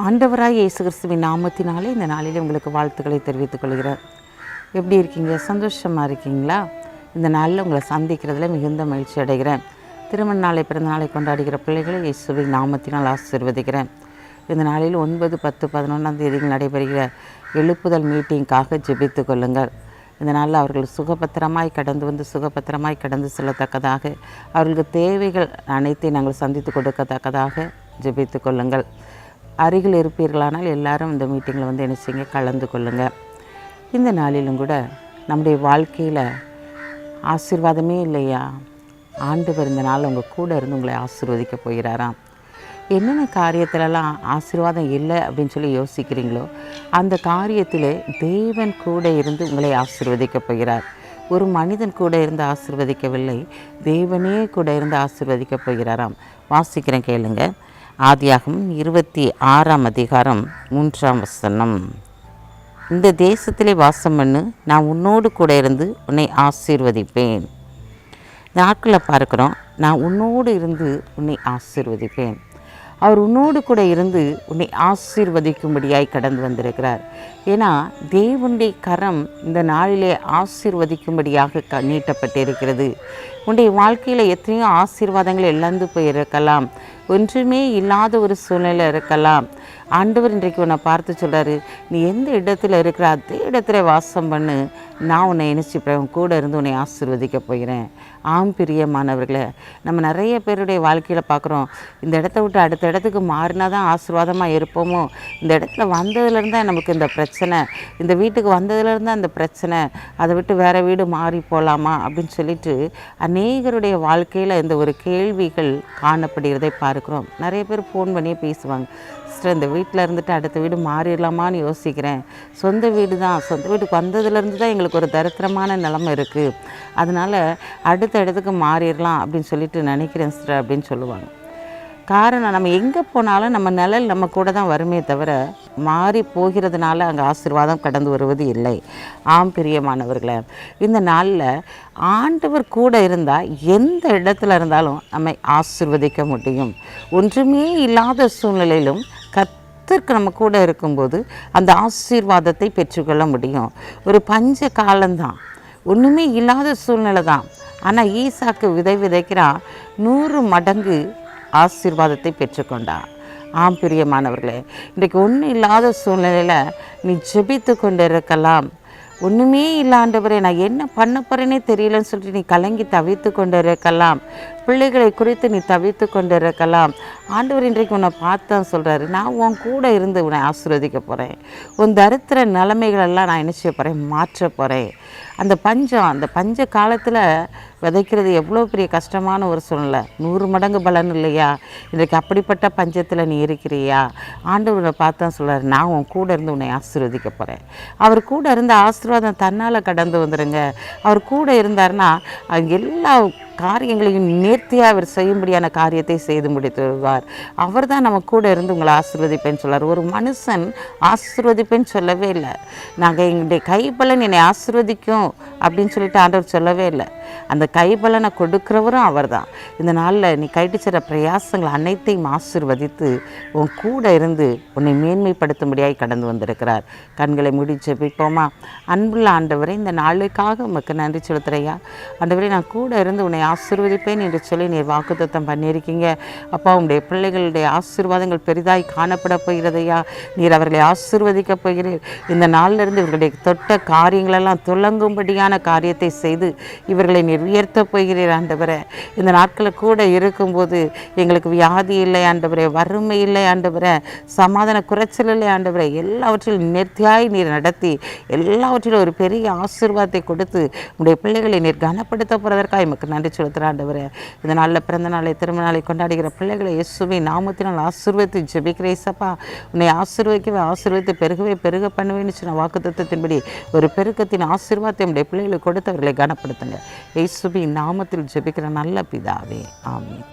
ஆண்டவராக இயேசு கிறிஸ்துவின் நாமத்தினாலே இந்த நாளிலே உங்களுக்கு வாழ்த்துக்களை தெரிவித்துக் கொள்கிறேன். எப்படி இருக்கீங்க? சந்தோஷமாக இருக்கீங்களா? இந்த நாளில் உங்களை சந்திக்கிறதுல மிகுந்த மகிழ்ச்சி அடைகிறேன். திருமண நாளை பிறந்த நாளை கொண்டாடுகிற பிள்ளைகளை இயேசுவின் நாமத்தினால் ஆசிர்வதிக்கிறேன். இந்த நாளில் ஒன்பது பத்து பதினொன்றாம் தேதிகள் நடைபெறுகிற எழுப்புதல் மீட்டிங்காக ஜெபித்து கொள்ளுங்கள். இந்த நாளில் அவர்கள் சுகபத்திரமாய் கடந்து வந்து சுகபத்திரமாய் கடந்து செல்லத்தக்கதாக அவர்களுக்கு தேவைகள் அனைத்தையும் நாங்கள் சந்தித்து கொடுக்கத்தக்கதாக ஜெபித்து கொள்ளுங்கள். அருகில் இருப்பீர்களானால் எல்லாரும் இந்த மீட்டிங்கில் வந்து என்ன செய்யுங்க? கலந்து கொள்ளுங்கள் இந்த நாளிலும் கூட நம்முடைய வாழ்க்கையில் ஆசீர்வாதமே இல்லையா? ஆண்டவர் இந்த நாள் உங்கள் கூட இருந்து உங்களை ஆசீர்வதிக்க போகிறாராம். என்னென்ன காரியத்திலலாம் ஆசீர்வாதம் இல்லை அப்படின்னு சொல்லி யோசிக்கிறீங்களோ அந்த காரியத்தில் தேவன் கூட இருந்து உங்களை ஆசீர்வதிக்க போகிறார். ஒரு மனிதன் கூட இருந்து ஆசீர்வதிக்கவில்லை தேவனே கூட இருந்து ஆசீர்வதிக்க போகிறாராம். வாசிக்கிறேன் கேளுங்கள் ஆதியாகும் இருபத்தி ஆறாம் அதிகாரம் மூன்றாம் வசனம். இந்த தேசத்திலே வாசம் பண்ணு நான் உன்னோடு கூட இருந்து உன்னை ஆசீர்வதிப்பேன். இந்த நாட்களை பார்க்குறோம். நான் உன்னோடு இருந்து உன்னை ஆசீர்வதிப்பேன். அவர் உன்னோடு கூட இருந்து உன்னை ஆசீர்வதிக்கும்படியாய் கடந்து வந்திருக்கிறார். ஏன்னா தேவனுடைய கரம் இந்த நாளிலே ஆசீர்வதிக்கும்படியாக க நீட்டப்பட்டிருக்கிறது. உன்னுடைய வாழ்க்கையில் எத்தனையோ ஆசீர்வாதங்கள் இழந்து போயிருக்கலாம். ஒன்றுமே இல்லாத ஒரு சூழ்நிலை இருக்கலாம். ஆண்டவர் இன்றைக்கு உன்னை பார்த்து சொல்கிறாரு நீ எந்த இடத்துல இருக்கிற அதே இடத்துல வாசம் பண்ணு. நான் உன்னை நினச்சிப்பேன் உன் கூட இருந்து உன்னை ஆசிர்வதிக்க போகிறேன். ஆம் பிரியமானவர்களே நம்ம நிறைய பேருடைய வாழ்க்கையில் பார்க்குறோம் இந்த இடத்த விட்டு அடுத்த இடத்துக்கு மாறினா தான் ஆசீர்வாதமாக இருப்போமோ? இந்த இடத்துல வந்ததுலேருந்து தான் நமக்கு இந்த பிரச்சனை இந்த வீட்டுக்கு வந்ததுலேருந்து தான் இந்த பிரச்சனை அதை விட்டு வேறு வீடு மாறி போகலாமா அப்படின்னு சொல்லிட்டு அநேகருடைய வாழ்க்கையில் இந்த ஒரு கேள்விகள் காணப்படுகிறதை இருக்கிறோம். நிறைய பேர் ஃபோன் பண்ணியே பேசுவாங்க. சிஸ்டர் இந்த வீட்டில் இருந்துட்டு அடுத்த வீடு மாறிடலாமான்னு யோசிக்கிறேன். சொந்த வீடு தான் சொந்த வீட்டுக்கு வந்ததுலேருந்து தான் எங்களுக்கு ஒரு தரித்திரமான நிலமை இருக்குது அதனால் அடுத்த இடத்துக்கு மாறிடலாம் அப்படின்னு சொல்லிட்டு நினைக்கிறேன் சிஸ்டர் அப்படின்னு சொல்லுவாங்க. காரணம் நம்ம எங்கே போனாலும் நம்ம நிழல் நம்ம கூட தான் வருமே தவிர மாறி போகிறதுனால அங்கே ஆசீர்வாதம் கடந்து வருவது இல்லை. ஆம் பிரியமானவர்களே இந்த நாளில் ஆண்டவர் கூட இருந்தால் எந்த இடத்துல இருந்தாலும் நம்மை ஆசிர்வதிக்க முடியும். ஒன்றுமே இல்லாத சூழ்நிலையிலும் கர்த்தருக்கு நம்ம கூட இருக்கும்போது அந்த ஆசீர்வாதத்தை பெற்றுக்கொள்ள முடியும். ஒரு பஞ்ச காலம்தான். ஒன்றுமே இல்லாத சூழ்நிலை தான் ஆனால் ஈசாக்கு விதை விதைக்கிறான் நூறு மடங்கு ஆசீர்வாதத்தை பெற்றுக்கொண்டான் ஆம் பிரியமானவர்களே இன்றைக்கு ஒன்றும் இல்லாத சூழ்நிலையில் நீ ஜெபித்து கொண்டு இருக்கலாம் ஒன்றுமே இல்லாண்டவரே நான் என்ன பண்ண போகிறேனே தெரியலன்னு சொல்லிட்டு நீ கலங்கி தவித்து கொண்டு இருக்கலாம் பிள்ளைகளை குறித்து நீ தவித்து கொண்டு இருக்கலாம் ஆண்டவர் இன்றைக்கு உன்னை பார்த்தான் சொல்கிறாரு நான் உன் கூட இருந்து உன்னை ஆசீர்வதிக்க போகிறேன் உன் தரித்திர நிலைமைகளெல்லாம் நான் என்ன செய்ய போகிறேன் மாற்ற போகிறேன் அந்த பஞ்சம் அந்த பஞ்ச காலத்தில் விதைக்கிறது எவ்வளோ பெரிய கஷ்டமான ஒரு சூழ்நிலை. நூறு மடங்கு பலன் இல்லையா? இன்றைக்கு அப்படிப்பட்ட பஞ்சத்தில் நீ இருக்கிறியா? ஆண்டவரை பார்த்தா சொல்கிறார் நான் உன் கூட இருந்து உன்னை ஆசீர்வதிக்க போகிறேன் அவர் கூட இருந்த ஆசீர்வாதம் தன்னால் கடந்து வந்துடுங்க அவர் கூட இருந்தார்னா அங்கே எல்லா காரியங்களையும் நேர்த்தியாக அவர் செய்யும்படியான காரியத்தை செய்து முடித்து வருவார் அவர் தான் நம்ம கூட இருந்து உங்களை ஆசீர்வதிப்பேன்னு சொல்கிறார் ஒரு மனுஷன் ஆசீர்வதிப்பேன்னு சொல்லவே இல்லை. நாங்கள் எங்களுடைய கைபலன் என்னை ஆசீர்வதிக்கும் அப்படின்னு சொல்லிட்டு ஆண்டவர் சொல்லவே இல்லை. அந்த கைபலனை கொடுக்குறவரும் அவர் தான் இந்த நாளில் நீ கைட்டுச்சிற பிரயாசங்கள் அனைத்தையும் ஆசிர்வதித்து உன் கூட இருந்து உன்னை மேன்மைப்படுத்தும்படியாய் கடந்து வந்திருக்கிறார். கண்களை மூடி ஜெபிப்போமா? அன்புள்ள ஆண்டவரே இந்த நாளுக்காக உமக்கு நன்றி செலுத்துறையா ஆண்டவரே நான் கூட இருந்து உன்னை ஆசீர்வதிப்பேன் என்று சொல்லி நீர் வாக்குத்தத்தம் பண்ணியிருக்கீங்க. அப்பா உங்களுடைய பிள்ளைகளுடைய ஆசீர்வாதங்கள் பெரிதாய் காணப்பட போகிறதையா? நீர் அவர்களை ஆசீர்வதிக்கப் போகிறீர். இந்த நாளிலிருந்து இவர்களுடைய தொட்ட காரியங்களெல்லாம் துலங்கும்படியான காரியத்தை செய்து இவர்களை நீர் உயர்த்த போகிறீர் ஆண்டவரே. இந்த நாட்களில் கூட இருக்கும்போது எங்களுக்கு வியாதி இல்லை ஆண்டவரே. வறுமை இல்லை ஆண்டவரே. சமாதான குறைச்சல் இல்லை ஆண்டவரே. எல்லாவற்றிலும் நேர்த்தியாய் நீர் நடத்தி எல்லாவற்றிலும் ஒரு பெரிய ஆசீர்வாதத்தை கொடுத்து உங்களுடைய பிள்ளைகளை நீர் கனப்படுத்த போகிறதற்காக எமக்கு நன்றி செலுத்துகிற ஆண்டவர். இந்த நாளில் பிறந்த நாளை திருமண நாளை கொண்டாடுகிற பிள்ளைகளை இயேசுவை நாமத்தினால் ஆசீர்வதித்து ஜெபிக்கிற இசப்பா உன்னை ஆசீர்வதிக்கவே ஆசீர்வதித்து பெருகவே பெருக பண்ணுவேன்னு சொன்ன வாக்குத்தத்தின்படி ஒரு பெருக்கத்தின் ஆசீர்வாதத்தை உடைய பிள்ளைகளை கொடுத்து அவர்களை கனப்படுத்துங்க. இயேசுவின் நாமத்தில் ஜெபிக்கிற நல்ல பிதாவே. ஆமீன்.